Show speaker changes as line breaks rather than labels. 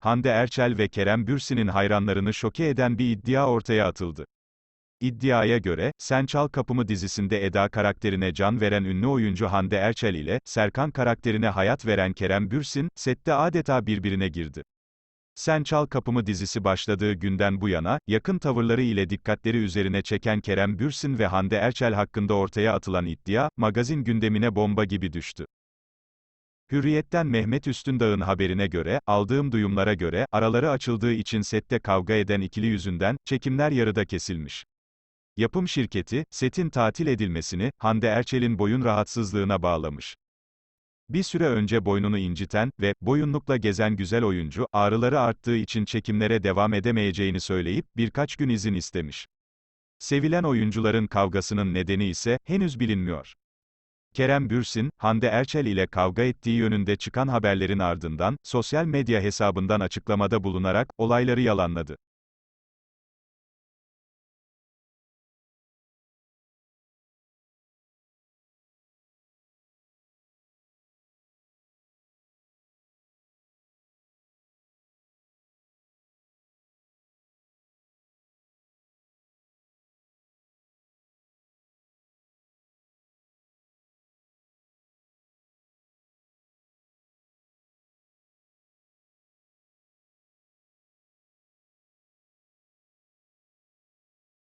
Hande Erçel ve Kerem Bürsin'in hayranlarını şoke eden bir iddia ortaya atıldı. İddiaya göre, Sen Çal Kapımı dizisinde Eda karakterine can veren ünlü oyuncu Hande Erçel ile, Serkan karakterine hayat veren Kerem Bürsin, sette adeta birbirine girdi. Sen Çal Kapımı dizisi başladığı günden bu yana, yakın tavırları ile dikkatleri üzerine çeken Kerem Bürsin ve Hande Erçel hakkında ortaya atılan iddia, magazin gündemine bomba gibi düştü. Hürriyet'ten Mehmet Üstündağ'ın haberine göre, aldığım duyumlara göre, araları açıldığı için sette kavga eden ikili yüzünden, çekimler yarıda kesilmiş. Yapım şirketi, setin tatil edilmesini, Hande Erçel'in boyun rahatsızlığına bağlamış. Bir süre önce boynunu inciten ve boyunlukla gezen güzel oyuncu, ağrıları arttığı için çekimlere devam edemeyeceğini söyleyip, birkaç gün izin istemiş. Sevilen oyuncuların kavgasının nedeni ise, henüz bilinmiyor. Kerem Bürsin, Hande Erçel ile kavga ettiği yönünde çıkan haberlerin ardından, sosyal medya hesabından açıklamada bulunarak, olayları yalanladı.